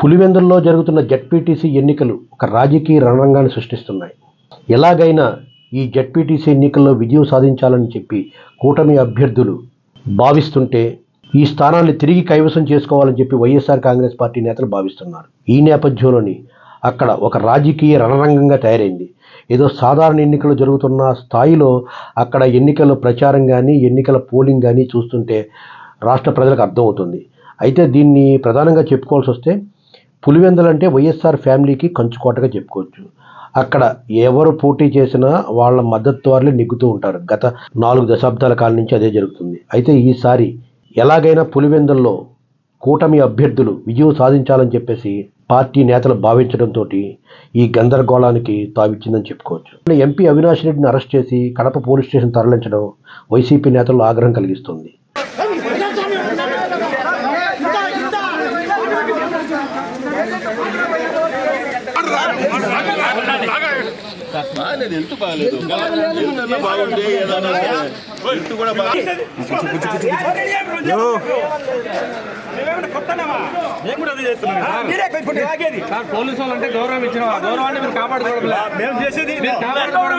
పులివెందుల్లో జరుగుతున్న జడ్పీటీసీ ఎన్నికలు ఒక రాజకీయ రణరంగాన్ని సృష్టిస్తున్నాయి. ఎలాగైనా ఈ జడ్పీటీసీ ఎన్నికల్లో విజయం సాధించాలని చెప్పి కూటమి అభ్యర్థులు భావిస్తుంటే ఈ స్థానాన్ని తిరిగి కైవసం చేసుకోవాలని చెప్పి వైఎస్ఆర్ కాంగ్రెస్ పార్టీ నేతలు భావిస్తున్నారు. ఈ నేపథ్యంలోని అక్కడ ఒక రాజకీయ రణరంగంగా తయారైంది. ఏదో సాధారణ ఎన్నికలు జరుగుతున్న స్థాయిలో అక్కడ ఎన్నికల ప్రచారం కానీ ఎన్నికల పోలింగ్ కానీ చూస్తుంటే రాష్ట్ర ప్రజలకు అర్థమవుతుంది. అయితే దీన్ని ప్రధానంగా చెప్పుకోవాల్సి వస్తే పులివెందులంటే వైఎస్ఆర్ ఫ్యామిలీకి కంచుకోటగా చెప్పుకోవచ్చు. అక్కడ ఎవరు పోటీ చేసినా వాళ్ళ మద్దతు వారులే నెగ్గుతూ ఉంటారు. గత నాలుగు దశాబ్దాల కాలం నుంచి అదే జరుగుతుంది. అయితే ఈసారి ఎలాగైనా పులివెందుల్లో కూటమి అభ్యర్థులు విజయం సాధించాలని చెప్పేసి పార్టీ నేతలు భావించడంతో ఈ గందరగోళానికి తావిచ్చిందని చెప్పుకోవచ్చు. ఎంపీ అవినాష్ రెడ్డిని అరెస్ట్ చేసి కడప పోలీస్ స్టేషన్ తరలించడం వైసీపీ నేతల్లో ఆగ్రహం కలిగిస్తుంది. బాగాలేదు హెల్త్ బాగాలేదు బాగుంటే హెల్త్ కూడా పోలీసు వాళ్ళు. అంటే గౌరవం ఇచ్చిన గౌరవాన్ని మీరు కాపాడుకోవడం. మేము చేసేది కాపాడుకోవడం